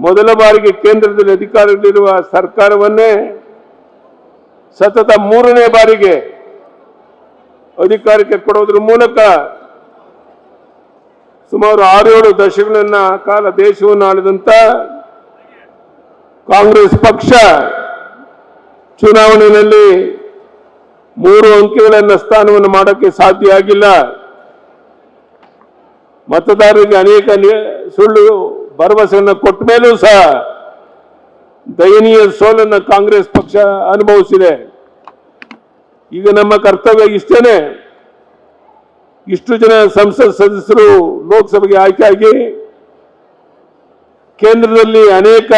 ಮೊದಲ ಬಾರಿಗೆ ಕೇಂದ್ರದಲ್ಲಿ ಅಧಿಕಾರದಲ್ಲಿರುವ ಸರ್ಕಾರವನ್ನೇ ಸತತ ಮೂರನೇ ಬಾರಿಗೆ ಅಧಿಕಾರಕ್ಕೆ ಕೊಡೋದ್ರ ಮೂಲಕ ಸುಮಾರು ಆರೇಳು ದಶಕಗಳನ್ನ ಕಾಲ ದೇಶವನ್ನು ಆಳಿದಂತ ಕಾಂಗ್ರೆಸ್ ಪಕ್ಷ ಚುನಾವಣೆಯಲ್ಲಿ ಮೂರು ಅಂಕಿಗಳನ್ನ ಸ್ಥಾನವನ್ನು ಮಾಡೋಕ್ಕೆ ಸಾಧ್ಯ ಆಗಿಲ್ಲ. ಮತದಾರರಿಗೆ ಅನೇಕ ಸುಳ್ಳು ಭರವಸೆಯನ್ನು ಕೊಟ್ಟ ಮೇಲೂ ಸಹ ದಯನೀಯ ಸೋಲನ್ನು ಕಾಂಗ್ರೆಸ್ ಪಕ್ಷ ಅನುಭವಿಸಿದೆ. ಈಗ ನಮ್ಮ ಕರ್ತವ್ಯ ಇಷ್ಟೇನೆ. ಇಷ್ಟು ಜನ ಸಂಸತ್ ಸದಸ್ಯರು ಲೋಕಸಭೆಗೆ ಆಯ್ಕೆಯಾಗಿ ಕೇಂದ್ರದಲ್ಲಿ ಅನೇಕ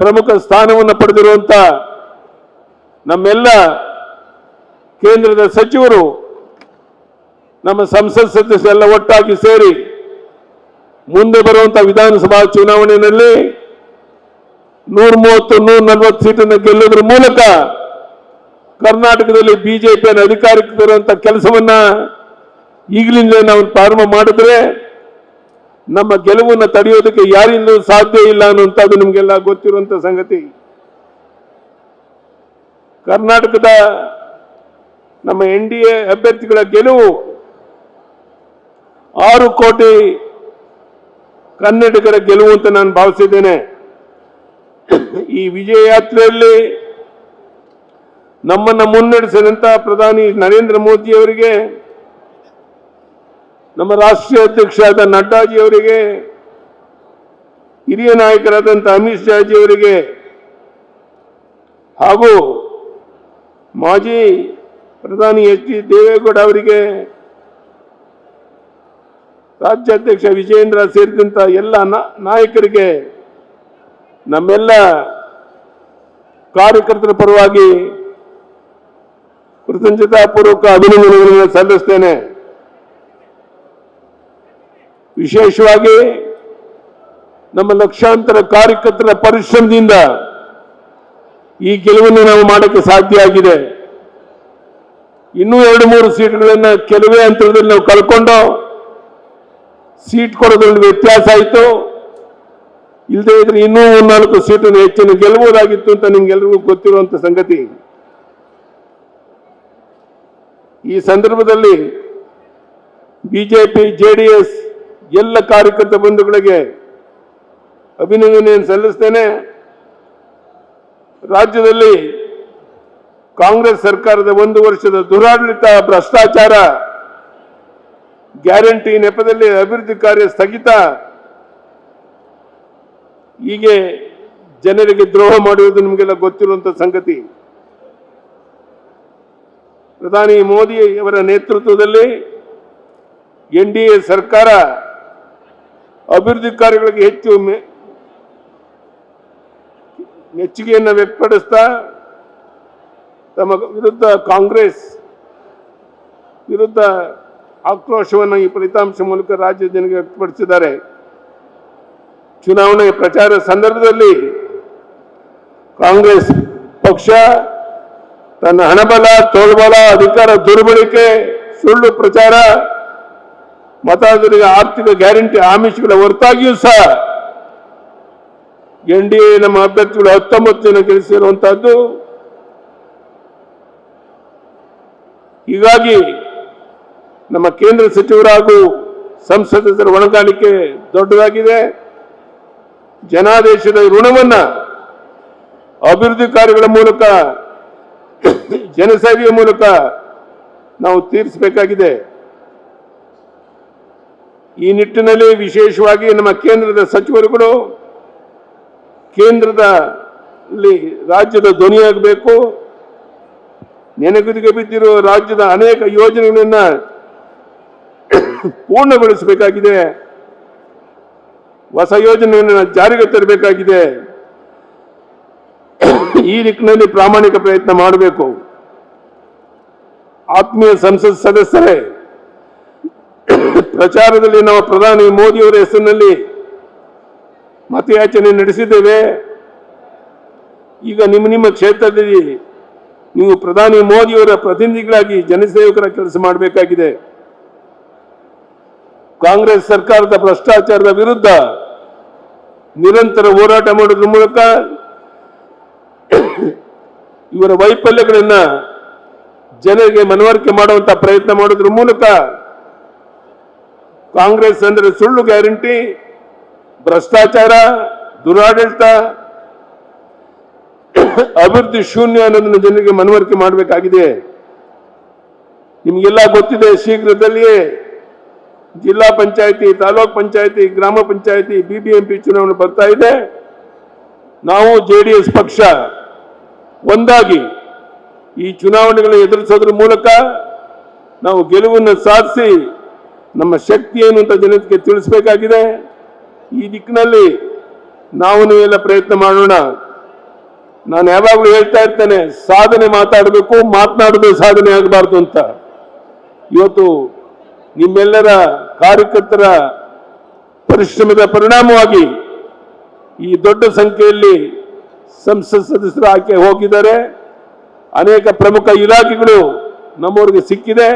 ಪ್ರಮುಖ ಸ್ಥಾನವನ್ನು ಪಡೆದಿರುವಂತ ನಮ್ಮೆಲ್ಲ ಕೇಂದ್ರದ ಸಚಿವರು, ನಮ್ಮ ಸಂಸತ್ ಸದಸ್ಯರೆಲ್ಲ ಒಟ್ಟಾಗಿ ಸೇರಿ ಮುಂದೆ ಬರುವಂತ ವಿಧಾನಸಭಾ ಚುನಾವಣೆಯಲ್ಲಿ ನೂರ ಮೂವತ್ತು ನೂರ ನಲವತ್ತು ಸೀಟನ್ನು ಗೆಲ್ಲುವುದರ ಮೂಲಕ ಕರ್ನಾಟಕದಲ್ಲಿ ಬಿಜೆಪಿಯನ್ನು ಅಧಿಕಾರಕ್ಕೆ ತರುವಂತ ಕೆಲಸವನ್ನ ಈಗಲಿಂದ ನಾವು ಪ್ರಾರಂಭ ಮಾಡಿದ್ರೆ ನಮ್ಮ ಗೆಲುವನ್ನು ತಡೆಯೋದಕ್ಕೆ ಯಾರಿಂದಲೂ ಸಾಧ್ಯ ಇಲ್ಲ ಅನ್ನುವಂಥದ್ದು ನಿಮಗೆಲ್ಲ ಗೊತ್ತಿರುವಂತ ಸಂಗತಿ. ಕರ್ನಾಟಕದ ನಮ್ಮ ಎನ್ ಡಿ ಎ ಅಭ್ಯರ್ಥಿಗಳ ಗೆಲುವು ಆರು ಕೋಟಿ ಕನ್ನಡಿಗರ ಗೆಲುವು ಅಂತ ನಾನು ಭಾವಿಸಿದ್ದೇನೆ. ಈ ವಿಜಯ ಯಾತ್ರೆಯಲ್ಲಿ ನಮ್ಮನ್ನ ಮುನ್ನಡೆಸಿದಂತ ಪ್ರಧಾನಿ ನರೇಂದ್ರ ಮೋದಿ ಅವರಿಗೆ, ನಮ್ಮ ರಾಷ್ಟ್ರೀಯ ಅಧ್ಯಕ್ಷರಾದ ನಡ್ಡಾಜಿ ಅವರಿಗೆ, ಹಿರಿಯ ನಾಯಕರಾದಂಥ ಅಮಿತ್ ಶಾಜಿ ಅವರಿಗೆ, ಹಾಗೂ ಮಾಜಿ ಪ್ರಧಾನಿ ಎಚ್ ಡಿ ದೇವೇಗೌಡ ಅವರಿಗೆ ರಾಜ್ಯಾಧ್ಯಕ್ಷ ವಿಜಯೇಂದ್ರ ಸೇರಿದಂತ ಎಲ್ಲ ನಾಯಕರಿಗೆ ನಮ್ಮೆಲ್ಲ ಕಾರ್ಯಕರ್ತರ ಪರವಾಗಿ ಕೃತಜ್ಞತಾಪೂರ್ವಕ ಅಭಿನಂದನೆಗಳನ್ನು ಸಲ್ಲಿಸ್ತೇನೆ. ವಿಶೇಷವಾಗಿ ನಮ್ಮ ಲಕ್ಷಾಂತರ ಕಾರ್ಯಕರ್ತರ ಪರಿಶ್ರಮದಿಂದ ಈ ಗೆಲುವನ್ನು ನಾವು ಮಾಡಕ್ಕೆ ಸಾಧ್ಯ ಆಗಿದೆ. ಇನ್ನೂ ಎರಡು, ಮೂರು ಸೀಟ್ಗಳನ್ನ ಕೆಲವೇ ಹಂತದಲ್ಲಿ ನಾವು ಕಳ್ಕೊಂಡು ಸೀಟ್ ಕೊಡೋದ್ರಲ್ಲಿ ವ್ಯತ್ಯಾಸ ಆಯಿತು. ಇಲ್ಲದೆ ಇದ್ರೆ ಇನ್ನೂ ನಾಲ್ಕು ಸೀಟನ್ನು ಹೆಚ್ಚಿನ ಗೆಲ್ಲಬಹುದಾಗಿತ್ತು ಅಂತ ನಿಮ್ಗೆಲ್ರಿಗೂ ಗೊತ್ತಿರುವಂತ ಸಂಗತಿ. ಈ ಸಂದರ್ಭದಲ್ಲಿ ಬಿಜೆಪಿ ಎಸ್ ಎಲ್ಲ ಕಾರ್ಯಕರ್ತ ಬಂಧುಗಳಿಗೆ ಅಭಿನಂದನೆಯನ್ನು ಸಲ್ಲಿಸ್ತೇನೆ. ರಾಜ್ಯದಲ್ಲಿ ಕಾಂಗ್ರೆಸ್ ಸರ್ಕಾರದ ಒಂದು ವರ್ಷದ ದುರಾಡಳಿತ ಭ್ರಷ್ಟಾಚಾರ ಗ್ಯಾರಂಟಿ ನೆಪದಲ್ಲಿ ಅಭಿವೃದ್ಧಿ ಕಾರ್ಯ ಸ್ಥಗಿತ. ಹೀಗೆ ಜನರಿಗೆ ದ್ರೋಹ ಮಾಡುವುದು ನಿಮಗೆಲ್ಲ ಗೊತ್ತಿರುವಂತ ಸಂಗತಿ. ಪ್ರಧಾನಿ ಮೋದಿ ಅವರ ನೇತೃತ್ವದಲ್ಲಿ ಎನ್ ಡಿ ಎ ಸರ್ಕಾರ ಅಭಿವೃದ್ಧಿ ಕಾರ್ಯಗಳಿಗೆ ಹೆಚ್ಚು ಮೆಚ್ಚುಗೆಯನ್ನು ವ್ಯಕ್ತಪಡಿಸ್ತಾ, ತಮ್ಮ ವಿರುದ್ಧ ಕಾಂಗ್ರೆಸ್ ವಿರುದ್ಧ ಆಕ್ರೋಶವನ್ನು ಈ ಫಲಿತಾಂಶ ಮೂಲಕ ರಾಜ್ಯ ಜನರಿಗೆ ವ್ಯಕ್ತಪಡಿಸಿದ್ದಾರೆ. ಚುನಾವಣೆ ಪ್ರಚಾರ ಸಂದರ್ಭದಲ್ಲಿ ಕಾಂಗ್ರೆಸ್ ಪಕ್ಷ ತನ್ನ ಹಣಬಲ, ತೋಳ್ಬಲ, ಅಧಿಕಾರ ದುರ್ಬಳಕೆ, ಸುಳ್ಳು ಪ್ರಚಾರ ಮತದಾರರಿಗೆ ಆರ್ಥಿಕ ಗ್ಯಾರಂಟಿ ಆಮಿಷಗಳ ಹೊರತಾಗಿಯೂ ಸಹ ಎನ್ ಡಿ ಎ ನಮ್ಮ ಅಭ್ಯರ್ಥಿಗಳು ಹತ್ತೊಂಬತ್ತು ಜನ ಗೆಲ್ಲಿಸಿರುವಂತಹದ್ದು. ಹೀಗಾಗಿ ನಮ್ಮ ಕೇಂದ್ರ ಸಚಿವರು ಹಾಗೂ ಸಂಸದರ ಹೊಣೆಗಾರಿಕೆ ದೊಡ್ಡದಾಗಿದೆ. ಜನಾದೇಶದ ಋಣವನ್ನ ಅಭಿವೃದ್ಧಿ ಕಾರ್ಯಗಳ ಮೂಲಕ, ಜನಸೇವೆಯ ಮೂಲಕ ನಾವು ತೀರಿಸಬೇಕಾಗಿದೆ. ಈ ನಿಟ್ಟಿನಲ್ಲಿ ವಿಶೇಷವಾಗಿ ನಮ್ಮ ಕೇಂದ್ರದ ಸಚಿವರುಗಳು ಕೇಂದ್ರದ ರಾಜ್ಯದ ಧ್ವನಿಯಾಗಬೇಕು. ನೆನಗುದಿಗೆ ಬಿದ್ದಿರುವ ರಾಜ್ಯದ ಅನೇಕ ಯೋಜನೆಗಳನ್ನ ಪೂರ್ಣಗೊಳಿಸಬೇಕಾಗಿದೆ. ಹೊಸ ಯೋಜನೆಯನ್ನು ಜಾರಿಗೆ ತರಬೇಕಾಗಿದೆ. ಈ ನಿಟ್ಟಿನಲ್ಲಿ ಪ್ರಾಮಾಣಿಕ ಪ್ರಯತ್ನ ಮಾಡಬೇಕು. ಆತ್ಮೀಯ ಸಂಸತ್ ಸದಸ್ಯರೇ, ಪ್ರಚಾರದಲ್ಲಿ ನಾವು ಪ್ರಧಾನಿ ಮೋದಿಯವರ ಹೆಸರಿನಲ್ಲಿ ಮತಯಾಚನೆ ನಡೆಸಿದ್ದೇವೆ. ಈಗ ನಿಮ್ಮ ನಿಮ್ಮ ಕ್ಷೇತ್ರದಲ್ಲಿ ನೀವು ಪ್ರಧಾನಿ ಮೋದಿಯವರ ಪ್ರತಿನಿಧಿಗಳಾಗಿ ಜನಸೇವಕರ ಕೆಲಸ ಮಾಡಬೇಕಾಗಿದೆ. ಕಾಂಗ್ರೆಸ್ ಸರ್ಕಾರದ ಭ್ರಷ್ಟಾಚಾರದ ವಿರುದ್ಧ ನಿರಂತರ ಹೋರಾಟ ಮಾಡೋದ್ರ ಮೂಲಕ ಇವರ ವೈಫಲ್ಯಗಳನ್ನ ಜನರಿಗೆ ಮನವರಿಕೆ ಮಾಡುವಂತ ಪ್ರಯತ್ನ ಮಾಡೋದ್ರ ಮೂಲಕ ಕಾಂಗ್ರೆಸ್ ಅಂದರೆ ಸುಳ್ಳು ಗ್ಯಾರಂಟಿ, ಭ್ರಷ್ಟಾಚಾರ, ದುರಾಡಳಿತ, ಅಭಿವೃದ್ಧಿ ಶೂನ್ಯ ಅನ್ನೋದನ್ನು ಜನರಿಗೆ ಮನವರಿಕೆ ಮಾಡಬೇಕಾಗಿದೆ. ನಿಮಗೆಲ್ಲ ಗೊತ್ತಿದೆ ಶೀಘ್ರದಲ್ಲಿಯೇ ಜಿಲ್ಲಾ ಪಂಚಾಯಿತಿ, ತಾಲೂಕ್ ಪಂಚಾಯಿತಿ, ಗ್ರಾಮ ಪಂಚಾಯತಿ ಬಿಬಿಎಂಪಿ ಚುನಾವಣೆ ಬರ್ತಾ ಇದೆ. ನಾವು ಜೆಡಿಎಸ್ ಪಕ್ಷ ಒಂದಾಗಿ ಈ ಚುನಾವಣೆಗಳನ್ನು ಎದುರಿಸೋದ್ರ ಮೂಲಕ ನಾವು ಗೆಲುವನ್ನು ಸಾಧಿಸಿ ನಮ್ಮ ಶಕ್ತಿ ಏನು ಅಂತ ಜನತೆಗೆ ತಿಳಿಸಬೇಕಾಗಿದೆ. ಈ ದಿಕ್ಕಿನಲ್ಲಿ ನಾವು ಎಲ್ಲ ಪ್ರಯತ್ನ ಮಾಡೋಣ. ನಾನು ಯಾವಾಗಲೂ ಹೇಳ್ತಾ ಇರ್ತೇನೆ, ಸಾಧನೆ ಮಾತಾಡಬೇಕು, ಮಾತನಾಡೋದು ಸಾಧನೆ ಆಗಬಾರ್ದು ಅಂತ. ಇವತ್ತು ನಿಮ್ಮೆಲ್ಲರ ಕಾರ್ಯಕರ್ತರ ಪರಿಶ್ರಮದ ಪರಿಣಾಮವಾಗಿ ಈ ದೊಡ್ಡ ಸಂಖ್ಯೆಯಲ್ಲಿ ಸಂಸತ್ ಸದಸ್ಯರು ಆಯ್ಕೆ ಹೋಗಿದ್ದಾರೆ. ಅನೇಕ ಪ್ರಮುಖ ಇಲಾಖೆಗಳು ನಮ್ಮವರಿಗೆ ಸಿಕ್ಕಿದೆ.